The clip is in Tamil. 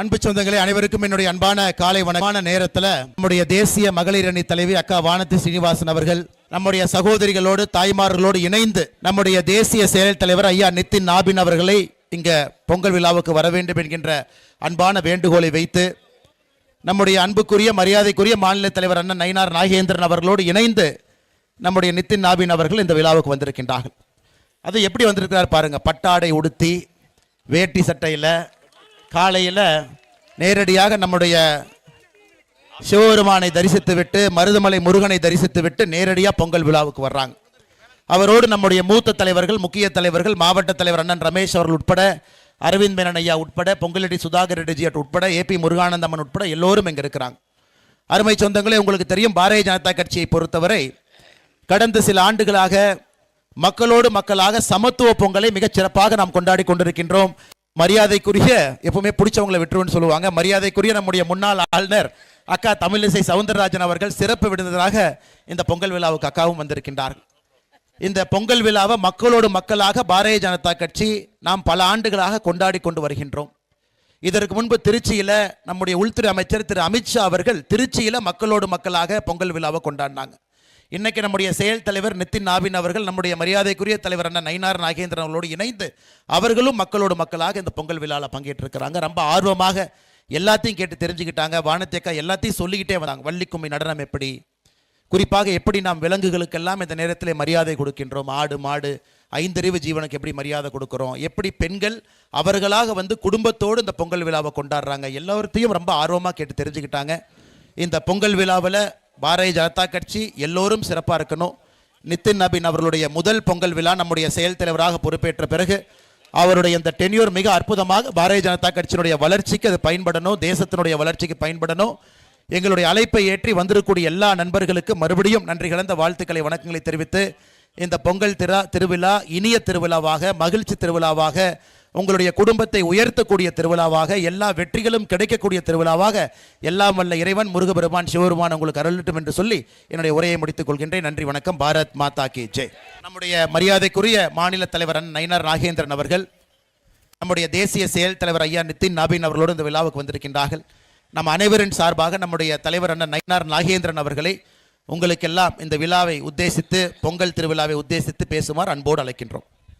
அன்பு சொந்தங்களே அனைவருக்கும் என்னுடைய அன்பான காலை வணக்கமான நேரத்தில் நம்முடைய தேசிய மகளிர் அணி தலைவி அக்கா வானதி சீனிவாசன் அவர்கள் நம்முடைய சகோதரிகளோடு தாய்மார்களோடு இணைந்து நம்முடைய தேசிய செயல் தலைவர் ஐயா நித்தின் நாபின் அவர்களை இங்க பொங்கல் விழாவுக்கு வர வேண்டும் என்கின்ற அன்பான வேண்டுகோளை வைத்து நம்முடைய அன்புக்குரிய மரியாதைக்குரிய மாநில தலைவர் அண்ணன் நயினார் நாகேந்திரன் அவர்களோடு இணைந்து நம்முடைய நித்தின் நாபின் அவர்கள் இந்த விழாவுக்கு வந்திருக்கின்றார்கள். அது எப்படி வந்திருக்கிறார் பாருங்க. பட்டாடை உடுத்தி வேட்டி சட்டையில் காலையில் நேரடியாக நம்முடைய சிவபெருமானை தரிசித்து விட்டு மருதமலை முருகனை தரிசித்து விட்டு நேரடியாக பொங்கல் விழாவுக்கு வர்றாங்க. அவரோடு நம்முடைய மூத்த தலைவர்கள் முக்கிய தலைவர்கள் மாவட்ட தலைவர் அண்ணன் ரமேஷ் அவர்கள் உட்பட அரவிந்த் மேனன் ஐயா உட்பட பொங்கலடி சுதாகர் ரெட்டிஜியட் உட்பட ஏபி முருகானந்தம்மன் உட்பட எல்லோரும் இங்கே இருக்கிறாங்க. அருமை சொந்தங்களே உங்களுக்கு தெரியும் பாரதிய ஜனதா கட்சியை பொறுத்தவரை கடந்த சில ஆண்டுகளாக மக்களோடு மக்களாக சமத்துவ பொங்கலை மிகச் சிறப்பாக நாம் கொண்டாடி கொண்டிருக்கின்றோம். மரியாதைக்குரிய எப்பவுமே பிடிச்சவங்களை விட்டுருன்னு சொல்லுவாங்க. மரியாதைக்குரிய நம்முடைய முன்னாள் ஆளுநர் அக்கா தமிழிசை சவுந்தரராஜன் அவர்கள் சிறப்பு விடுந்ததாக இந்த பொங்கல் விழாவுக்கு அக்காவும் வந்திருக்கின்றார்கள். இந்த பொங்கல் விழாவை மக்களோடு மக்களாக பாரதிய ஜனதா கட்சி நாம் பல ஆண்டுகளாக கொண்டாடி கொண்டு வருகின்றோம். இதற்கு முன்பு திருச்சியில் நம்முடைய உள்துறை அமைச்சர் திரு அமித்ஷா அவர்கள் திருச்சியில் மக்களோடு மக்களாக பொங்கல் விழாவை கொண்டாடினாங்க. இன்னைக்கு நம்முடைய செயல் தலைவர் நித்தின் நாவின் அவர்கள் நம்முடைய மரியாதைக்குரிய தலைவர் அண்ணன் நயினார் நாகேந்திரன் அவர்களோடு இணைந்து அவர்களும் மக்களோடு மக்களாக இந்த பொங்கல் விழாவில் பங்கேற்றிருக்கிறாங்க. ரொம்ப ஆர்வமாக எல்லாத்தையும் கேட்டு தெரிஞ்சுக்கிட்டாங்க. வானத்தேக்கா எல்லாத்தையும் சொல்லிக்கிட்டே வந்தாங்க. வள்ளிக்கும்மி நடனம் எப்படி? குறிப்பாக எப்படி நாம் விலங்குகளுக்கெல்லாம் இந்த நேரத்தில் மரியாதை கொடுக்கின்றோம்? ஆடு மாடு ஐந்தறிவு ஜீவனுக்கு எப்படி மரியாதை கொடுக்குறோம்? எப்படி பெண்கள் அவர்களாக வந்து குடும்பத்தோடு இந்த பொங்கல் விழாவை கொண்டாடுறாங்க? எல்லாத்தையும் ரொம்ப ஆர்வமாக கேட்டு தெரிஞ்சுக்கிட்டாங்க. இந்த பொங்கல் விழாவில் பாரதிய ஜனதா கட்சி எல்லோரும் சிறப்பாக இருக்கணும். நிதின் நபின் அவர்களுடைய முதல் பொங்கல் விழா நம்முடைய செயல் தலைவராக பொறுப்பேற்ற பிறகு அவருடைய இந்த டென்யூர் மிக அற்புதமாக பாரதிய ஜனதா கட்சியினுடைய வளர்ச்சிக்கு அது பயன்படணும் தேசத்தினுடைய வளர்ச்சிக்கு பயன்படணும். எங்களுடைய அழைப்பை ஏற்றி வந்திருக்கக்கூடிய எல்லா நண்பர்களுக்கு மறுபடியும் நன்றி கலந்த வாழ்த்துக்களை வணக்கங்களை தெரிவித்து இந்த பொங்கல் திரா திருவிழா இனிய திருவிழாவாக மகிழ்ச்சி திருவிழாவாக உங்களுடைய குடும்பத்தை உயர்த்தக்கூடிய திருவிழாவாக எல்லா வெற்றிகளும் கிடைக்கக்கூடிய திருவிழாவாக எல்லாம் வல்ல இறைவன் முருகபெருமான் சிவபெருமான் உங்களுக்கு அருளட்டும் என்று சொல்லி என்னுடைய உரையை முடித்துக் கொள்கின்றேன். நன்றி வணக்கம். பாரத் மாதா கி ஜெய். நம்முடைய மரியாதைக்குரிய மாநில தலைவர் அண்ணன் நயினார் நாகேந்திரன் அவர்கள் நம்முடைய தேசிய செயல் தலைவர் ஐயா நிதின் நாபின் அவர்களோடு இந்த விழாவுக்கு வந்திருக்கின்றார்கள். நம் அனைவரின் சார்பாக நம்முடைய தலைவர் அண்ணன் நயினார் நாகேந்திரன் அவர்களை உங்களுக்கெல்லாம் இந்த விழாவை உத்தேசித்து பொங்கல் திருவிழாவை உத்தேசித்து பேசுமாறு அன்போடு அழைக்கின்றோம்.